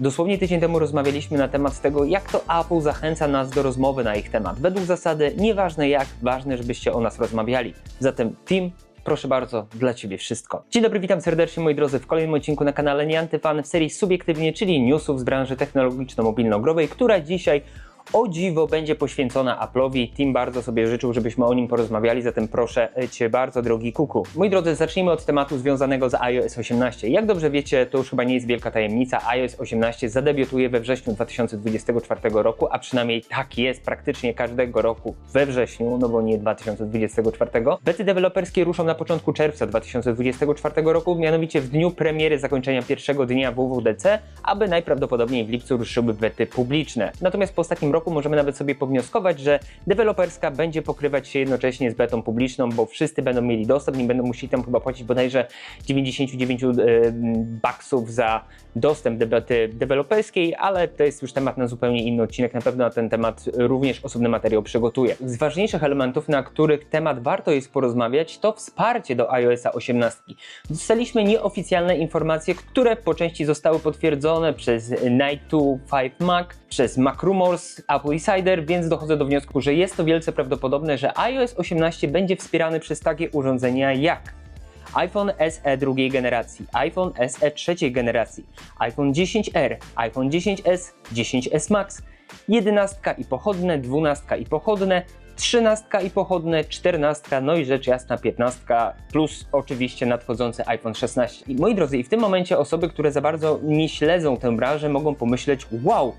Dosłownie tydzień temu rozmawialiśmy na temat tego, jak to Apple zachęca nas do rozmowy na ich temat. Według zasady nieważne jak, ważne, żebyście o nas rozmawiali. Zatem Tim, proszę bardzo, dla Ciebie wszystko. Dzień dobry, witam serdecznie moi drodzy w kolejnym odcinku na kanale Nieantyfan w serii Subiektywnie, czyli newsów z branży technologiczno-mobilno-growej, która dzisiaj o dziwo będzie poświęcona Apple'owi. Tim bardzo sobie życzył, żebyśmy o nim porozmawiali, zatem proszę Cię bardzo, drogi Kuku. Moi drodzy, zacznijmy od tematu związanego z iOS 18. Jak dobrze wiecie, to już chyba nie jest wielka tajemnica, iOS 18 zadebiutuje we wrześniu 2024 roku, a przynajmniej tak jest praktycznie każdego roku we wrześniu, no bo nie 2024. Bety deweloperskie ruszą na początku czerwca 2024 roku, mianowicie w dniu premiery zakończenia pierwszego dnia WWDC, aby najprawdopodobniej w lipcu ruszyły bety publiczne. Natomiast po ostatnim roku możemy nawet sobie pownioskować, że deweloperska będzie pokrywać się jednocześnie z betą publiczną, bo wszyscy będą mieli dostęp, nie będą musieli tam chyba płacić bodajże 99 e, baksów za dostęp do bety deweloperskiej, ale to jest już temat na zupełnie inny odcinek. Na pewno na ten temat również osobny materiał przygotuję. Z ważniejszych elementów, na których temat warto jest porozmawiać, to wsparcie do iOS 18. Dostaliśmy nieoficjalne informacje, które po części zostały potwierdzone przez Night 5 Mac, przez Mac Rumors, Apple Insider, więc dochodzę do wniosku, że jest to wielce prawdopodobne, że iOS 18 będzie wspierany przez takie urządzenia jak iPhone SE drugiej generacji, iPhone SE trzeciej generacji, iPhone 10R, iPhone 10s, 10s Max, 11 i pochodne, 12 i pochodne, 13 i pochodne, 14, no i rzecz jasna 15, plus oczywiście nadchodzący iPhone 16. I moi drodzy, i w tym momencie osoby, które za bardzo nie śledzą tę branżę, mogą pomyśleć, wow,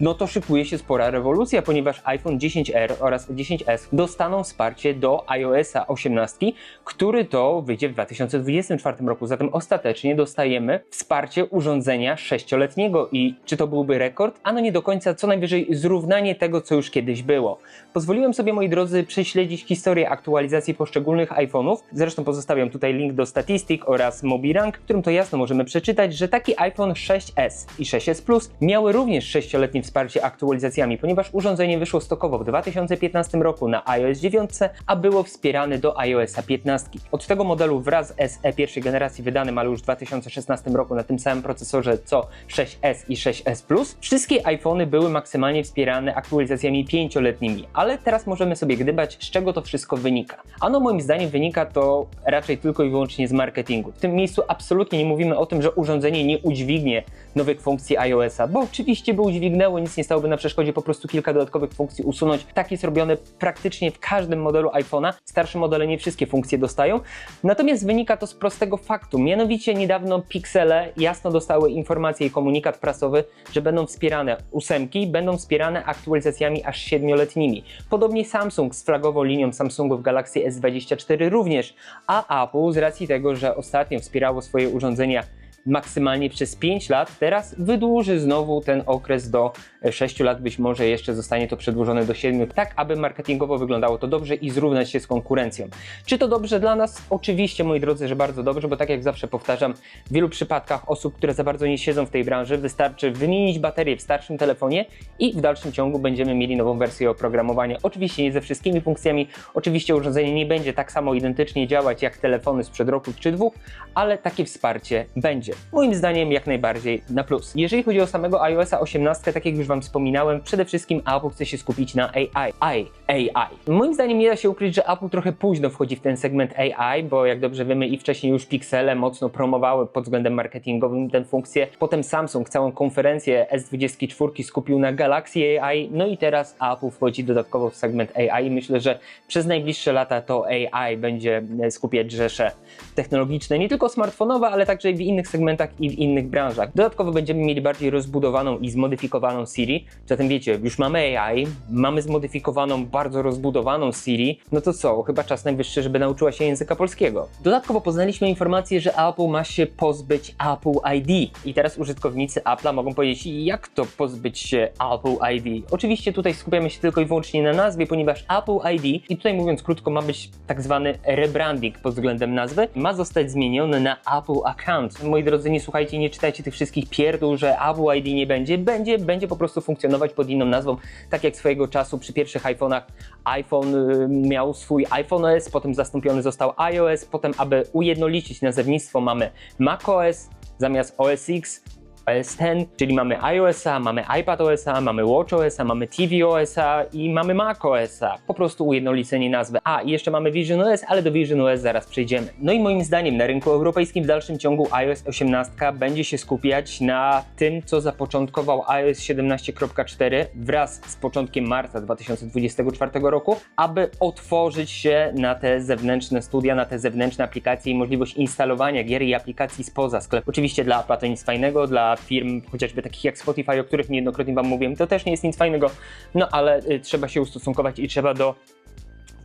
no to szykuje się spora rewolucja, ponieważ iPhone 10R oraz 10S dostaną wsparcie do iOSa 18, który to wyjdzie w 2024 roku. Zatem ostatecznie dostajemy wsparcie urządzenia sześcioletniego i czy to byłby rekord? Ano nie do końca, co najwyżej zrównanie tego, co już kiedyś było. Pozwoliłem sobie, moi drodzy, prześledzić historię aktualizacji poszczególnych iPhone'ów. Zresztą pozostawiam tutaj link do statystyk oraz MobiRank, w którym to jasno możemy przeczytać, że taki iPhone 6S i 6S Plus miały również sześcioletni wsparcie aktualizacjami, ponieważ urządzenie wyszło stokowo w 2015 roku na iOS 9, a było wspierane do iOSa 15. Od tego modelu wraz z SE pierwszej generacji wydanym, ale już w 2016 roku na tym samym procesorze co 6S i 6S Plus, wszystkie iPhony były maksymalnie wspierane aktualizacjami pięcioletnimi, ale teraz możemy sobie gdybać, z czego to wszystko wynika. Ano moim zdaniem wynika to raczej tylko i wyłącznie z marketingu. W tym miejscu absolutnie nie mówimy o tym, że urządzenie nie udźwignie nowych funkcji iOSa, bo oczywiście by udźwignęło, nic nie stałoby na przeszkodzie po prostu kilka dodatkowych funkcji usunąć. Tak jest robione praktycznie w każdym modelu iPhone'a. Starsze modele nie wszystkie funkcje dostają. Natomiast wynika to z prostego faktu. Mianowicie niedawno Pixele jasno dostały informację i komunikat prasowy, że będą wspierane ósemki, będą wspierane aktualizacjami aż siedmioletnimi. Podobnie Samsung z flagową linią Samsungów Galaxy S24 również, a Apple z racji tego, że ostatnio wspierało swoje urządzenia maksymalnie przez 5 lat. Teraz wydłuży znowu ten okres do 6 lat, być może jeszcze zostanie to przedłużone do 7, tak aby marketingowo wyglądało to dobrze i zrównać się z konkurencją. Czy to dobrze dla nas? Oczywiście, moi drodzy, że bardzo dobrze, bo tak jak zawsze powtarzam, w wielu przypadkach osób, które za bardzo nie siedzą w tej branży, wystarczy wymienić baterię w starszym telefonie i w dalszym ciągu będziemy mieli nową wersję oprogramowania. Oczywiście nie ze wszystkimi funkcjami, oczywiście urządzenie nie będzie tak samo identycznie działać jak telefony sprzed roku czy dwóch, ale takie wsparcie będzie. Moim zdaniem jak najbardziej na plus. Jeżeli chodzi o samego iOSa 18, tak jak już Wam wspominałem, przede wszystkim Apple chce się skupić na AI. AI. AI. Moim zdaniem nie da się ukryć, że Apple trochę późno wchodzi w ten segment AI, bo jak dobrze wiemy i wcześniej już Pixele mocno promowały pod względem marketingowym tę funkcję. Potem Samsung całą konferencję S24 skupił na Galaxy AI, no i teraz Apple wchodzi dodatkowo w segment AI. Myślę, że przez najbliższe lata to AI będzie skupiać rzesze technologiczne, nie tylko smartfonowe, ale także w innych segmentach i w innych branżach. Dodatkowo będziemy mieli bardziej rozbudowaną i zmodyfikowaną Siri. Zatem wiecie, już mamy AI, mamy zmodyfikowaną, bardzo rozbudowaną Siri. No to co, chyba czas najwyższy, żeby nauczyła się języka polskiego. Dodatkowo poznaliśmy informację, że Apple ma się pozbyć Apple ID. I teraz użytkownicy Apple'a mogą powiedzieć, jak to pozbyć się Apple ID? Oczywiście tutaj skupiamy się tylko i wyłącznie na nazwie, ponieważ Apple ID, i tutaj mówiąc krótko, ma być tak zwany rebranding pod względem nazwy, ma zostać zmieniony na Apple Account. Moi drodzy, nie słuchajcie, nie czytajcie tych wszystkich pierdół, że Apple ID nie będzie. Będzie, będzie po prostu funkcjonować pod inną nazwą, tak jak swojego czasu przy pierwszych iPhone'ach iPhone y, miał swój iPhone OS, potem zastąpiony został iOS, potem aby ujednolicić nazewnictwo mamy macOS, zamiast OS X OS X, czyli mamy iOS-a, mamy iPad OS-a, mamy Watch OS-a, mamy TV OS-a i mamy Mac OS-a. Po prostu ujednolicenie nazwy. A, i jeszcze mamy Vision OS, ale do Vision OS zaraz przejdziemy. No i moim zdaniem na rynku europejskim w dalszym ciągu iOS 18 będzie się skupiać na tym, co zapoczątkował iOS 17.4 wraz z początkiem marca 2024 roku, aby otworzyć się na te zewnętrzne studia, na te zewnętrzne aplikacje i możliwość instalowania gier i aplikacji spoza sklepu. Oczywiście dla Apple'a to nic fajnego, dla firm chociażby takich jak Spotify, o których niejednokrotnie Wam mówiłem, to też nie jest nic fajnego, no ale y, trzeba się ustosunkować i trzeba do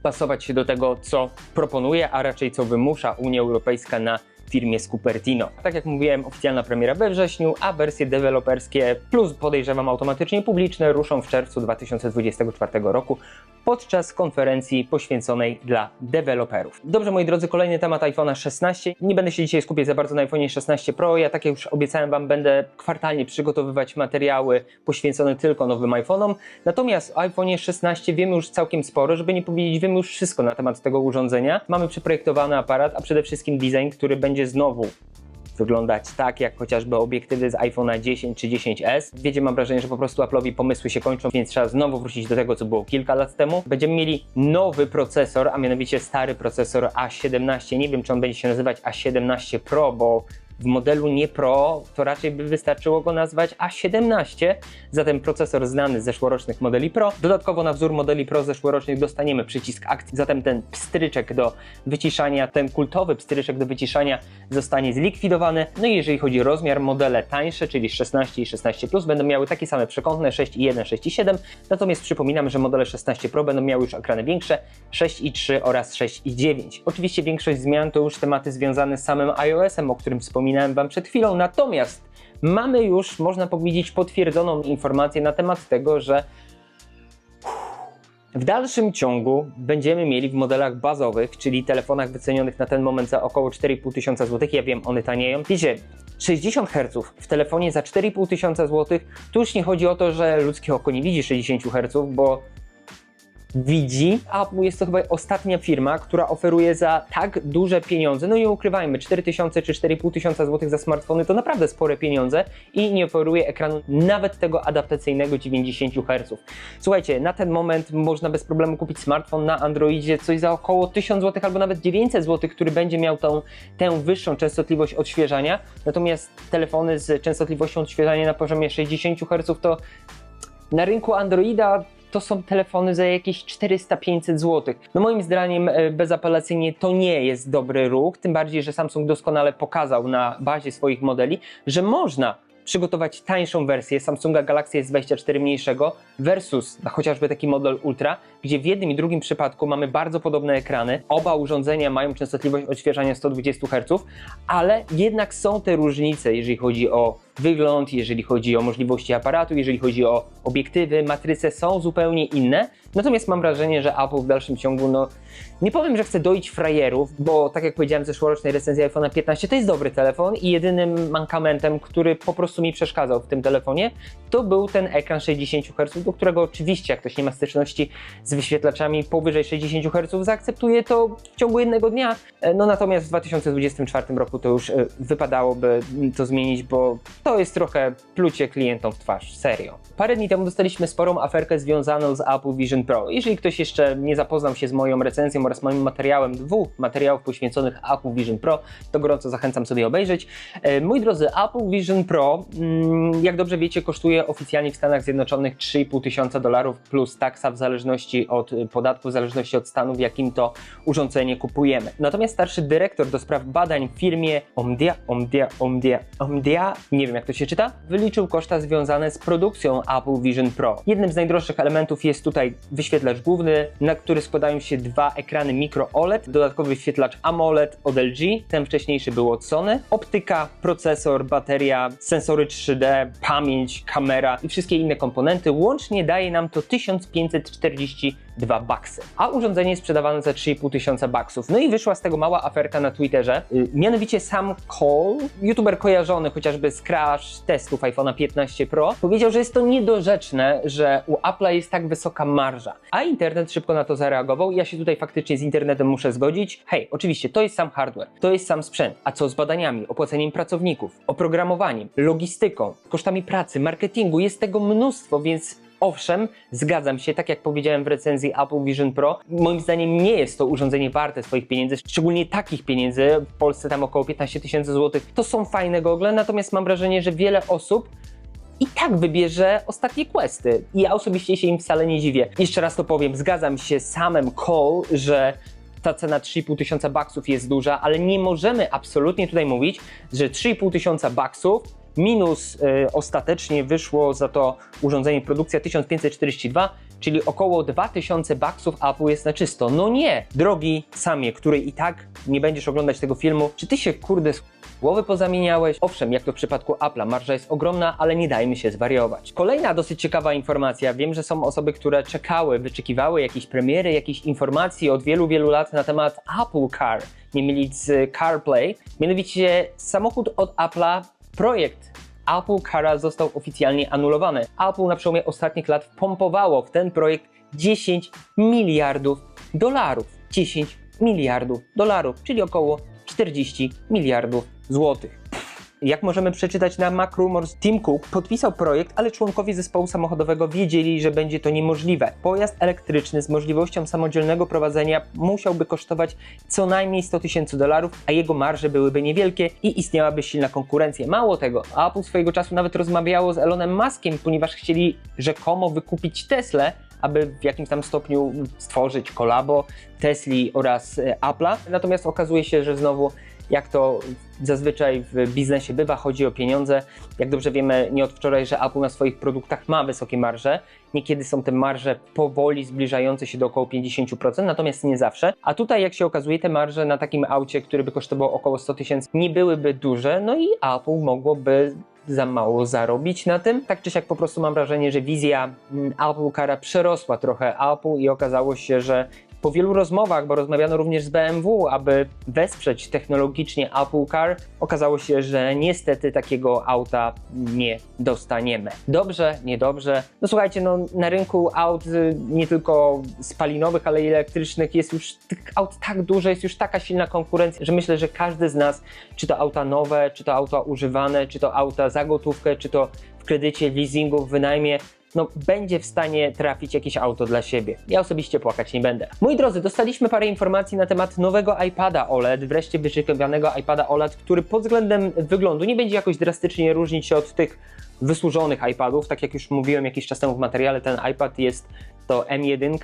pasować się do tego, co proponuje, a raczej co wymusza Unia Europejska na firmie Cupertino. Tak jak mówiłem, oficjalna premiera we wrześniu, a wersje deweloperskie plus podejrzewam automatycznie publiczne ruszą w czerwcu 2024 roku podczas konferencji poświęconej dla deweloperów. Dobrze, moi drodzy, kolejny temat iPhone'a 16. Nie będę się dzisiaj skupiać za bardzo na iPhone'ie 16 Pro. Ja, tak jak już obiecałem Wam, będę kwartalnie przygotowywać materiały poświęcone tylko nowym iPhone'om. Natomiast o iPhone'ie 16 wiemy już całkiem sporo, żeby nie powiedzieć, wiemy już wszystko na temat tego urządzenia. Mamy przeprojektowany aparat, a przede wszystkim design, który będzie znowu wyglądać tak, jak chociażby obiektywy z iPhone'a 10 czy 10s. Wiecie, mam wrażenie, że po prostu Apple'owi pomysły się kończą, więc trzeba znowu wrócić do tego, co było kilka lat temu. Będziemy mieli nowy procesor, a mianowicie stary procesor A17. Nie wiem, czy on będzie się nazywać A17 Pro, bo w modelu nie Pro to raczej by wystarczyło go nazwać A17, zatem procesor znany z zeszłorocznych modeli Pro. Dodatkowo na wzór modeli Pro zeszłorocznych dostaniemy przycisk akcji, zatem ten pstryczek do wyciszania, ten kultowy pstryczek do wyciszania zostanie zlikwidowany. No i jeżeli chodzi o rozmiar, modele tańsze, czyli 16 i 16 Plus będą miały takie same przekątne 6,1, 6,7, natomiast przypominam, że modele 16 Pro będą miały już ekrany większe 6,3 oraz 6,9. Oczywiście większość zmian to już tematy związane z samym iOS-em, o którym wspominałem Wam przed chwilą, natomiast mamy już, można powiedzieć, potwierdzoną informację na temat tego, że w dalszym ciągu będziemy mieli w modelach bazowych, czyli telefonach wycenionych na ten moment za około 4,5 tysiąca złotych, ja wiem, one tanieją. Wiecie, 60 Hz w telefonie za 4,5 tysiąca złotych, tu już nie chodzi o to, że ludzkie oko nie widzi 60 Hz, bo widzi. Apple jest to chyba ostatnia firma, która oferuje za tak duże pieniądze, no nie ukrywajmy, 4000 czy 4500 tysiąca złotych za smartfony to naprawdę spore pieniądze i nie oferuje ekranu nawet tego adaptacyjnego 90 Hz. Słuchajcie, na ten moment można bez problemu kupić smartfon na Androidzie coś za około 1000 zł albo nawet 900 zł, który będzie miał tą, tę wyższą częstotliwość odświeżania, natomiast telefony z częstotliwością odświeżania na poziomie 60 Hz to na rynku Androida to są telefony za jakieś 400-500 zł. No moim zdaniem e, bezapelacyjnie to nie jest dobry ruch, tym bardziej, że Samsung doskonale pokazał na bazie swoich modeli, że można przygotować tańszą wersję Samsunga Galaxy S24 mniejszego versus chociażby taki model Ultra, gdzie w jednym i drugim przypadku mamy bardzo podobne ekrany. Oba urządzenia mają częstotliwość odświeżania 120 Hz, ale jednak są te różnice, jeżeli chodzi o wygląd, jeżeli chodzi o możliwości aparatu, jeżeli chodzi o obiektywy, matryce są zupełnie inne. Natomiast mam wrażenie, że Apple w dalszym ciągu, no nie powiem, że chce doić frajerów, bo tak jak powiedziałem w zeszłorocznej recenzji iPhone 15, to jest dobry telefon i jedynym mankamentem, który po prostu mi przeszkadzał w tym telefonie, to był ten ekran 60 Hz, do którego oczywiście, jak ktoś nie ma styczności z wyświetlaczami powyżej 60 Hz, zaakceptuje to w ciągu jednego dnia. E, No natomiast w 2024 roku to już e, wypadałoby to zmienić, bo to jest trochę plucie klientom w twarz, serio. Parę dni temu dostaliśmy sporą aferkę związaną z Apple Vision Pro. Jeżeli ktoś jeszcze nie zapoznał się z moją recenzją oraz moim materiałem, dwóch materiałów poświęconych Apple Vision Pro, to gorąco zachęcam sobie obejrzeć. E, Moi drodzy, Apple Vision Pro, mm, jak dobrze wiecie, kosztuje oficjalnie w Stanach Zjednoczonych 3,5 tysiąca dolarów plus taksa w zależności od y, podatku, w zależności od stanu, w jakim to urządzenie kupujemy. Natomiast starszy dyrektor do spraw badań w firmie Omdia, Omdia, Omdia, Omdia, nie wiem jak to się czyta, wyliczył koszta związane z produkcją Apple Vision Pro. Jednym z najdroższych elementów jest tutaj wyświetlacz główny, na który składają się dwa ekrany micro OLED, dodatkowy wyświetlacz AMOLED od LG, ten wcześniejszy był od Sony, optyka, procesor, bateria, sensory 3D, pamięć, kamera i wszystkie inne komponenty. Łącznie daje nam to 1540 2 baksy, a urządzenie jest sprzedawane za 3,5 tysiąca baksów. No i wyszła z tego mała aferka na Twitterze, yy, mianowicie sam Cole, youtuber kojarzony chociażby z crash testów iPhone'a 15 Pro, powiedział, że jest to niedorzeczne, że u Apple'a jest tak wysoka marża. A internet szybko na to zareagował ja się tutaj faktycznie z internetem muszę zgodzić. Hej, oczywiście, to jest sam hardware, to jest sam sprzęt, a co z badaniami, opłaceniem pracowników, oprogramowaniem, logistyką, kosztami pracy, marketingu, jest tego mnóstwo, więc Owszem, zgadzam się, tak jak powiedziałem w recenzji Apple Vision Pro, moim zdaniem nie jest to urządzenie warte swoich pieniędzy, szczególnie takich pieniędzy, w Polsce tam około 15 tysięcy złotych. To są fajne gogle, natomiast mam wrażenie, że wiele osób i tak wybierze ostatnie questy. I ja osobiście się im wcale nie dziwię. Jeszcze raz to powiem, zgadzam się z samym Cole, że ta cena 3,5 tysiąca baksów jest duża, ale nie możemy absolutnie tutaj mówić, że 3,5 tysiąca baksów minus y, ostatecznie wyszło za to urządzenie produkcja 1542, czyli około 2000 baksów Apple jest na czysto. No nie, drogi samie, której i tak nie będziesz oglądać tego filmu, czy ty się kurde z głowy pozamieniałeś? Owszem, jak to w przypadku Apple'a, marża jest ogromna, ale nie dajmy się zwariować. Kolejna dosyć ciekawa informacja. Wiem, że są osoby, które czekały, wyczekiwały jakiejś premiery, jakiejś informacji od wielu, wielu lat na temat Apple Car, nie mylić z CarPlay. Mianowicie samochód od Apple'a projekt Apple Cara został oficjalnie anulowany. Apple na przełomie ostatnich lat wpompowało w ten projekt 10 miliardów dolarów. 10 miliardów dolarów, czyli około 40 miliardów złotych. Jak możemy przeczytać na Mac Rumors, Tim Cook podpisał projekt, ale członkowie zespołu samochodowego wiedzieli, że będzie to niemożliwe. Pojazd elektryczny z możliwością samodzielnego prowadzenia musiałby kosztować co najmniej 100 tysięcy dolarów, a jego marże byłyby niewielkie i istniałaby silna konkurencja. Mało tego, Apple swojego czasu nawet rozmawiało z Elonem Muskiem, ponieważ chcieli rzekomo wykupić Teslę, aby w jakimś tam stopniu stworzyć kolabo Tesli oraz e, Apple'a. Natomiast okazuje się, że znowu jak to zazwyczaj w biznesie bywa, chodzi o pieniądze. Jak dobrze wiemy, nie od wczoraj, że Apple na swoich produktach ma wysokie marże. Niekiedy są te marże powoli zbliżające się do około 50%, natomiast nie zawsze. A tutaj, jak się okazuje, te marże na takim aucie, który by kosztował około 100 tysięcy, nie byłyby duże, no i Apple mogłoby za mało zarobić na tym. Tak czy siak po prostu mam wrażenie, że wizja mm, Apple Cara przerosła trochę Apple i okazało się, że po wielu rozmowach, bo rozmawiano również z BMW, aby wesprzeć technologicznie Apple Car, okazało się, że niestety takiego auta nie dostaniemy. Dobrze, niedobrze. No słuchajcie, no na rynku aut y, nie tylko spalinowych, ale i elektrycznych jest już tych aut tak dużo, jest już taka silna konkurencja, że myślę, że każdy z nas, czy to auta nowe, czy to auta używane, czy to auta za gotówkę, czy to w kredycie, leasingu, w wynajmie, no, będzie w stanie trafić jakieś auto dla siebie. Ja osobiście płakać nie będę. Moi drodzy, dostaliśmy parę informacji na temat nowego iPada OLED, wreszcie wyczekiwanego iPada OLED, który pod względem wyglądu nie będzie jakoś drastycznie różnić się od tych wysłużonych iPadów. Tak jak już mówiłem jakiś czas temu w materiale, ten iPad jest to M1,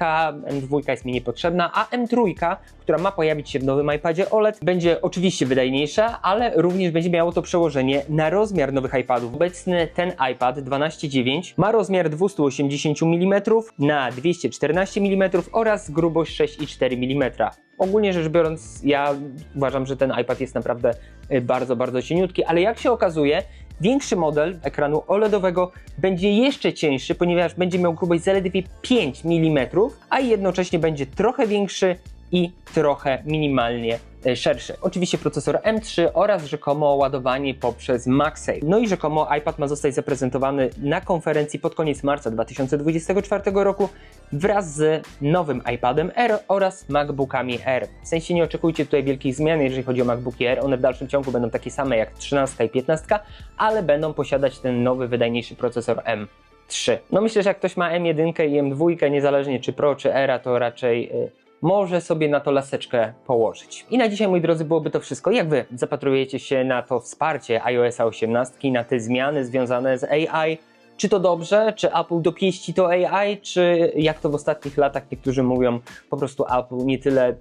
M2 jest mi niepotrzebna, a M3, która ma pojawić się w nowym iPadzie OLED, będzie oczywiście wydajniejsza, ale również będzie miało to przełożenie na rozmiar nowych iPadów. Obecny ten iPad 12.9 ma rozmiar 280 mm na 214 mm oraz grubość 6,4 mm. Ogólnie rzecz biorąc, ja uważam, że ten iPad jest naprawdę y, bardzo, bardzo cieniutki, ale jak się okazuje, Większy model ekranu OLEDowego będzie jeszcze cieńszy, ponieważ będzie miał grubość zaledwie 5 mm, a jednocześnie będzie trochę większy i trochę minimalnie e, szerszy. Oczywiście procesor M3 oraz rzekomo ładowanie poprzez MagSafe. No i rzekomo iPad ma zostać zaprezentowany na konferencji pod koniec marca 2024 roku wraz z nowym iPadem R oraz MacBookami R. W sensie nie oczekujcie tutaj wielkich zmian, jeżeli chodzi o MacBooki R. One w dalszym ciągu będą takie same jak 13 i 15, ale będą posiadać ten nowy, wydajniejszy procesor M3. No myślę, że jak ktoś ma M1 i M2, niezależnie czy Pro czy Era, to raczej y, może sobie na to laseczkę położyć. I na dzisiaj, moi drodzy, byłoby to wszystko. Jak Wy zapatrujecie się na to wsparcie iOS 18, na te zmiany związane z AI? Czy to dobrze? Czy Apple dopieści to AI? Czy jak to w ostatnich latach niektórzy mówią, po prostu Apple nie tyle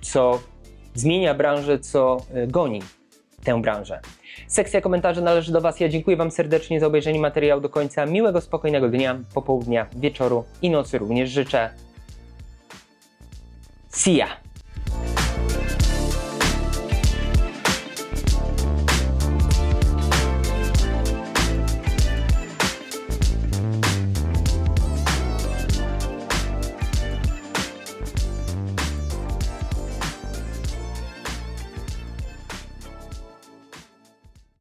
co zmienia branżę, co y, goni tę branżę. Sekcja komentarzy należy do Was. Ja dziękuję Wam serdecznie za obejrzenie materiału do końca. Miłego, spokojnego dnia, popołudnia, wieczoru i nocy również życzę. See ya!